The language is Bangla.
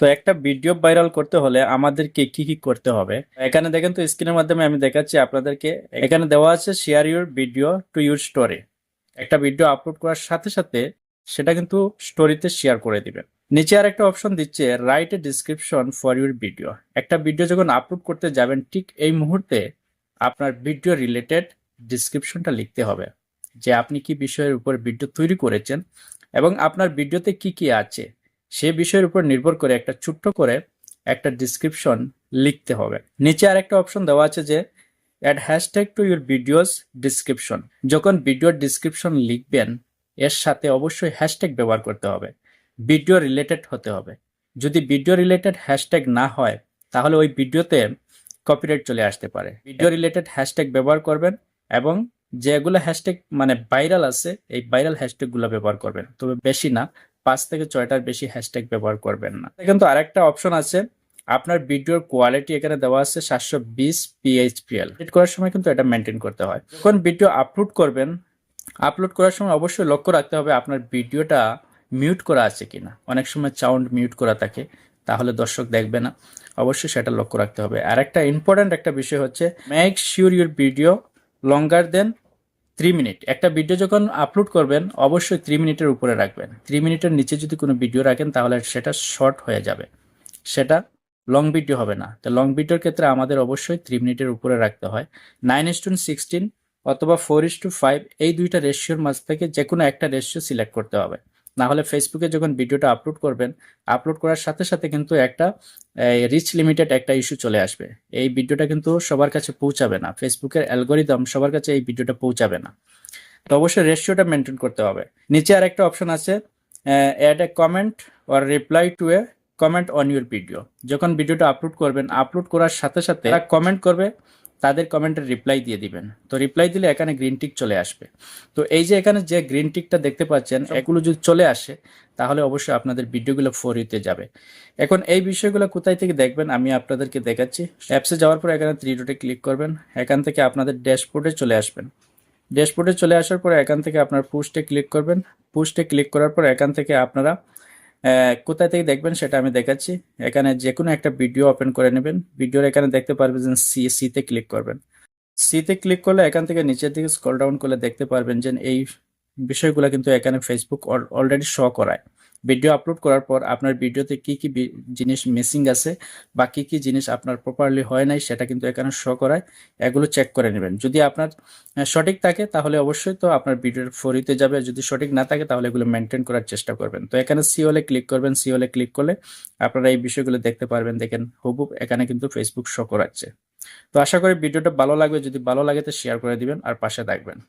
তো একটা ভিডিও ভাইরাল করতে হলে আমাদেরকে কি কি করতে হবে? এখানে দেখেন তো স্ক্রিনের মাধ্যমে আমি দেখাচ্ছি আপনাদেরকে। এখানে দেওয়া আছে share your video to your story একটা ভিডিও আপলোড করার সাথে সাথে সেটা কিন্তু স্টোরিতে শেয়ার করে দিবেন। নিচে আর একটা অপশন দিচ্ছে write a description for your video একটা ভিডিও যখন আপলোড করতে যাবেন, ঠিক এই মুহূর্তে আপনার ভিডিও রিলেটেড ডিসক্রিপশনটা লিখতে হবে। যে আপনি কি বিষয়ের উপর ভিডিও তৈরি করেছেন এবং আপনার ভিডিওতে কি কি আছে? সে বিষয়ের উপর নির্ভর করে একটা ছোট্ট করে একটা ডিসক্রিপশন লিখতে হবে। নিচে আর একটা অপশন দেওয়া আছে যে add hashtag to your videos description যখন ভিডিওর ডিসক্রিপশন লিখবেন, এর সাথে অবশ্যই হ্যাশট্যাগ ব্যবহার করতে হবে। ভিডিও রিলেটেড হতে হবে। যদি ভিডিও রিলেটেড হ্যাশট্যাগ না হয়, তাহলে ওই ভিডিওতে কপিরাইট চলে আসতে পারে। ভিডিও রিলেটেড হ্যাশট্যাগ ব্যবহার করবেন এবং যেগুলো হ্যাশট্যাগ মানে ভাইরাল আছে, এই ভাইরাল হ্যাশট্যাগুলো ব্যবহার করবেন। তবে বেশি না পাঁচ থেকে ছয়টার বেশি হ্যাশট্যাগ ব্যবহার করবেন না। কিন্তু আরেকটা অপশন আছে। আপনার ভিডিওর কোয়ালিটি এখানে দেওয়া আছে সাতশো বিশ পিএইচপিএল এডিট করার সময় কিন্তু এটা মেনটেন করতে হয়। যখন ভিডিও আপলোড করবেন আপলোড করার সময় অবশ্যই লক্ষ্য রাখতে হবে আপনার ভিডিওটা মিউট করা আছে কিনা। অনেক সময় সাউন্ড মিউট করা থাকে, তাহলে দর্শক দেখবে না। অবশ্যই সেটা লক্ষ্য রাখতে হবে। আর একটা ইম্পর্ট্যান্ট একটা বিষয় হচ্ছে make sure your video longer than three minute একটা ভিডিও যখন আপলোড করবেন, অবশ্যই থ্রি মিনিটের উপরে রাখবেন। থ্রি মিনিটের নিচে যদি কোনো ভিডিও রাখেন, তাহলে সেটা শর্ট হয়ে যাবে। সেটা লং ভিডিও হবে না। তো লং ভিডিওর ক্ষেত্রে আমাদের অবশ্যই থ্রি মিনিটের উপরে রাখতে হয়। নাইন ইস টু সিক্সটিন অথবা ফোর ইস টু ফাইভ এই দুইটা রেশিওর মাঝ থেকে যে কোনো একটা রেশিও সিলেক্ট করতে হবে। না হলে ফেসবুকে যখন ভিডিওটা আপলোড করবেন আপলোড করার সাথে সাথে কিন্তু একটা রিচ লিমিটেড একটা ইস্যু চলে আসবে। এই ভিডিওটা কিন্তু সবার কাছে পৌঁছাবে না। ফেসবুকের অ্যালগোরিদম সবার কাছে এই ভিডিওটা পৌঁছাবে না। তো অবশ্যই রেশিওটা মেনটেন করতে হবে। নিচে আর একটা অপশন আছে add a comment or reply to a comment on your video যখন ভিডিওটা আপলোড করবেন আপলোড করার সাথে সাথে কমেন্ট করবে তাদের কমেন্টের রিপ্লাই দিয়ে দিবেন। তো রিপ্লাই দিলে এখানে গ্রিন টিক চলে আসবে। তো এই যে এখানে যে গ্রিন টিকটা দেখতে পাচ্ছেন এগুলো যদি চলে আসে তাহলে অবশ্যই আপনাদের ভিডিওগুলো ফোর ফরিতে যাবে। এখন এই বিষয়গুলো কোথায় থেকে দেখবেন আমি আপনাদেরকে দেখাচ্ছি। অ্যাপসে যাওয়ার পর এখানে থ্রি ডটে ক্লিক করবেন। এখান থেকে আপনাদের ড্যাশবোর্ডে চলে আসবেন। ড্যাশবোর্ডে চলে আসার পর এখান থেকে আপনার পুস্টে ক্লিক করবেন। পুস্টে ক্লিক করার পর এখান থেকে আপনারা কোথায় থেকে দেখবেন সেটা আমি দেখাচ্ছি। এখানে যে কোনো একটা ভিডিও ওপেন করে নেবেন। ভিডিওর এখানে দেখতে পারবেন সি, সিতে ক্লিক করবেন। সিতে ক্লিক করলে এখান থেকে নিচের দিকে স্কল ডাউন করলে দেখতে পারবেন যে এই বিষয়গুলো কিন্তু এখানে ফেসবুক অলরেডি শো করায়। ভিডিও আপলোড করার পর আপনার ভিডিওতে কি কি জিনিস মিসিং আছে বা কি কি জিনিস আপনার প্রপারলি হয় নাই সেটা কিন্তু এখানে শো করায়। এগুলো চেক করে নেবেন। যদি আপনার সঠিক থাকে তাহলে অবশ্যই তো আপনার ভিডিওর ফরিতে যাবে। যদি সঠিক না থাকে তাহলে এগুলো মেনটেন করার চেষ্টা করবেন। তো এখানে সিওলে ক্লিক করবেন। সিওলে ক্লিক করলে আপনারা এই বিষয়গুলো দেখতে পারবেন। দেখেন হুবহুব এখানে কিন্তু ফেসবুক শো করাচ্ছে। তো আশা করি ভিডিওটা ভালো লাগবে। যদি ভালো লাগে তো শেয়ার করে দিবেন আর পাশে থাকবেন।